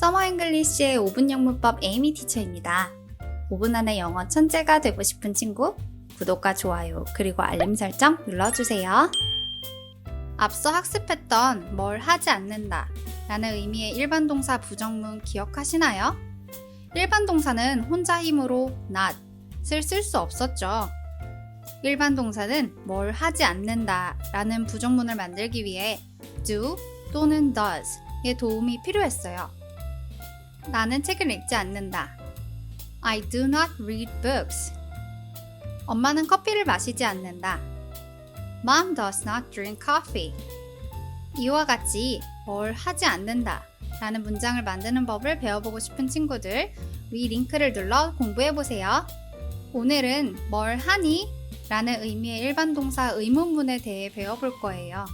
서머 잉글리시의 5분 영문법 에이미 티처입니다. 5분 안에 영어 천재가 되고 싶은 친구, 구독과 좋아요, 그리고 알림 설정 눌러주세요. 앞서 학습했던 뭘 하지 않는다 라는 의미의 일반 동사 부정문 기억하시나요? 일반 동사는 혼자 힘으로 not을 쓸 수 없었죠. 일반 동사는 뭘 하지 않는다 라는 부정문을 만들기 위해 do 또는 does의 도움이 필요했어요. 나는 책을 읽지 않는다. I do not read books. 엄마는 커피를 마시지 않는다. Mom does not drink coffee. 이와 같이 뭘 하지 않는다 라는 문장을 만드는 법을 배워보고 싶은 친구들 위 링크를 눌러 공부해보세요. 오늘은 뭘 하니? 라는 의미의 일반 동사 의문문에 대해 배워볼 거예요.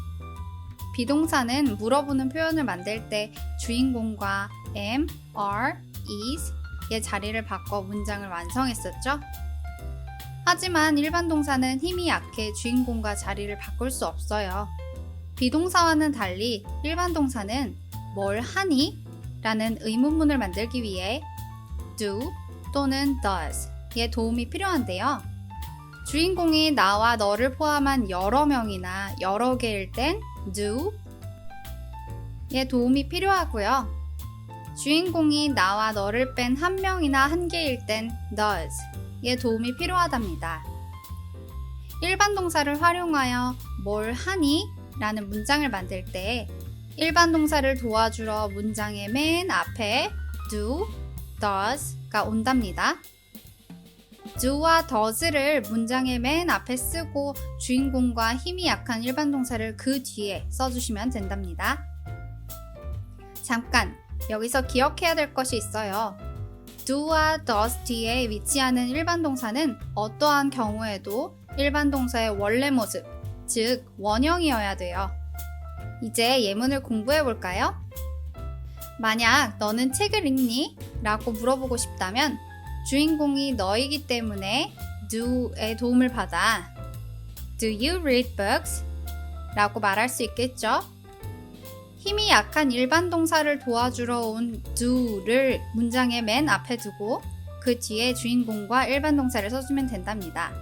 비동사는 물어보는 표현을 만들 때 주인공과 am, are, is의 자리를 바꿔 문장을 완성했었죠. 하지만 일반 동사는 힘이 약해 주인공과 자리를 바꿀 수 없어요. 비동사와는 달리 일반 동사는 뭘 하니? 라는 의문문을 만들기 위해 do 또는 does의 도움이 필요한데요. 주인공이 나와 너를 포함한 여러 명이나 여러 개일 땐 do 의 도움이 필요하고요. 주인공이 나와 너를 뺀 한 명이나 한 개일 땐 does 의 도움이 필요하답니다. 일반 동사를 활용하여 뭘 하니? 라는 문장을 만들 때 일반 동사를 도와주러 문장의 맨 앞에 do, does가 온답니다. do와 does를 문장의 맨 앞에 쓰고 주인공과 힘이 약한 일반 동사를 그 뒤에 써주시면 된답니다. 잠깐 여기서 기억해야 될 것이 있어요. do와 does 뒤에 위치하는 일반 동사는 어떠한 경우에도 일반 동사의 원래 모습, 즉 원형이어야 돼요. 이제 예문을 공부해 볼까요? 만약 너는 책을 읽니? 라고 물어보고 싶다면 주인공이 너이기 때문에 do의 도움을 받아 Do you read books? 라고 말할 수 있겠죠? 힘이 약한 일반 동사를 도와주러 온 do를 문장의 맨 앞에 두고 그 뒤에 주인공과 일반 동사를 써주면 된답니다.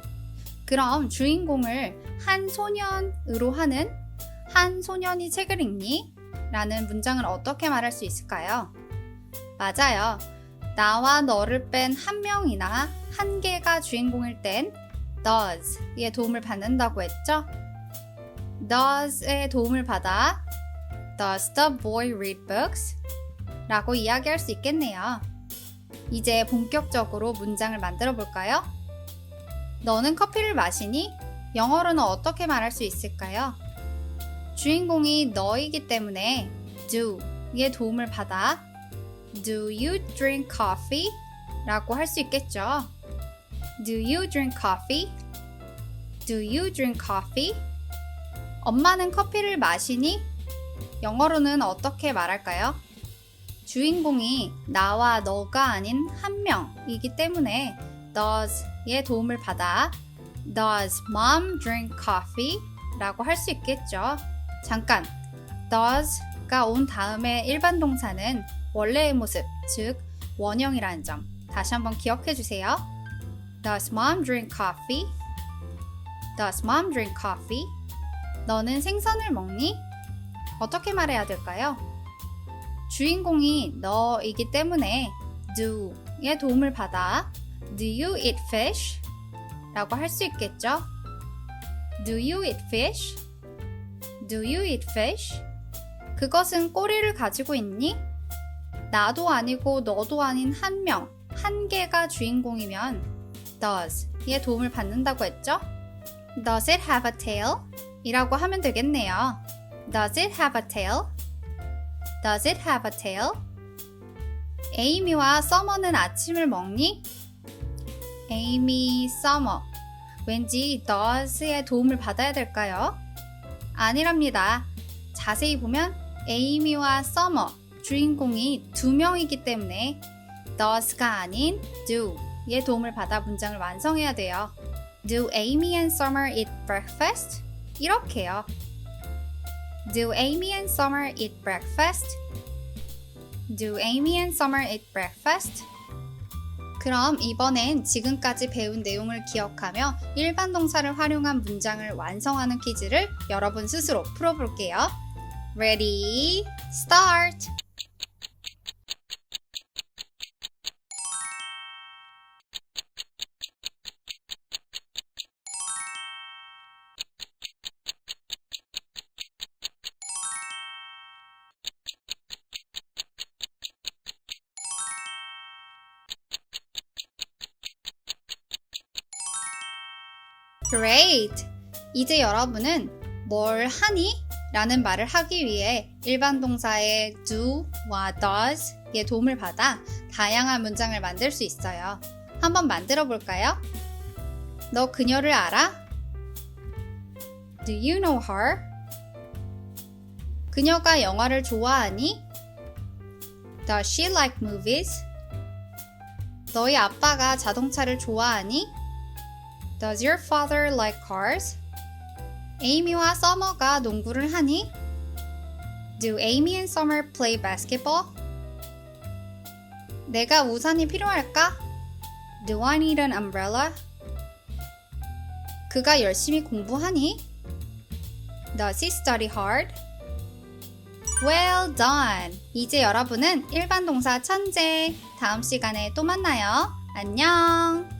그럼 주인공을 한 소년으로 하는 한 소년이 책을 읽니? 라는 문장을 어떻게 말할 수 있을까요? 맞아요. 나와 너를 뺀 한 명이나 한 개가 주인공일 땐 does의 도움을 받는다고 했죠? does의 도움을 받아 Does the boy read books? 라고 이야기할 수 있겠네요. 이제 본격적으로 문장을 만들어 볼까요? 너는 커피를 마시니? 영어로는 어떻게 말할 수 있을까요? 주인공이 너이기 때문에 do의 도움을 받아 Do you drink coffee? 라고 할 수 있겠죠. Do you drink coffee? Do you drink coffee? 엄마는 커피를 마시니? 영어로는 어떻게 말할까요? 주인공이 나와 너가 아닌 한 명이기 때문에 does의 도움을 받아 Does mom drink coffee? 라고 할 수 있겠죠. 잠깐, does가 온 다음에 일반 동사는 원래의 모습, 즉 원형이라는 점 다시 한번 기억해 주세요. Does mom drink coffee? Does mom drink coffee? 너는 생선을 먹니? 어떻게 말해야 될까요? 주인공이 너이기 때문에 do의 도움을 받아 Do you eat fish? 라고 할 수 있겠죠? Do you eat fish? Do you eat fish? 그것은 꼬리를 가지고 있니? 나도 아니고 너도 아닌 한 명, 한 개가 주인공이면 does의 도움을 받는다고 했죠? Does it have a tail? 이라고 하면 되겠네요. Does it have a tail? Does it have a tail? 에이미와 서머는 아침을 먹니? 에이미, 서머. 왠지 does의 도움을 받아야 될까요? 아니랍니다. 자세히 보면 에이미와 서머, 주인공이 두 명이기 때문에 does가 아닌 do의 도움을 받아 문장을 완성해야 돼요. Do Amy and Summer eat breakfast? 이렇게요. Do Amy and Summer eat breakfast? Do Amy and Summer eat breakfast? 그럼 이번엔 지금까지 배운 내용을 기억하며 일반 동사를 활용한 문장을 완성하는 퀴즈를 여러분 스스로 풀어볼게요. Ready, start! Great! 이제 여러분은 뭘 하니? 라는 말을 하기 위해 일반 동사의 do와 does의 도움을 받아 다양한 문장을 만들 수 있어요. 한번 만들어 볼까요? 너 그녀를 알아? Do you know her? 그녀가 영화를 좋아하니? Does she like movies? 너희 아빠가 자동차를 좋아하니? Does your father like cars? 에이미와 서머가 농구를 하니? Do Amy and Summer play basketball? 내가 우산이 필요할까? Do I need an umbrella? 그가 열심히 공부하니? Does he study hard? Well done! 이제 여러분은 일반 동사 천재. 다음 시간에 또 만나요. 안녕!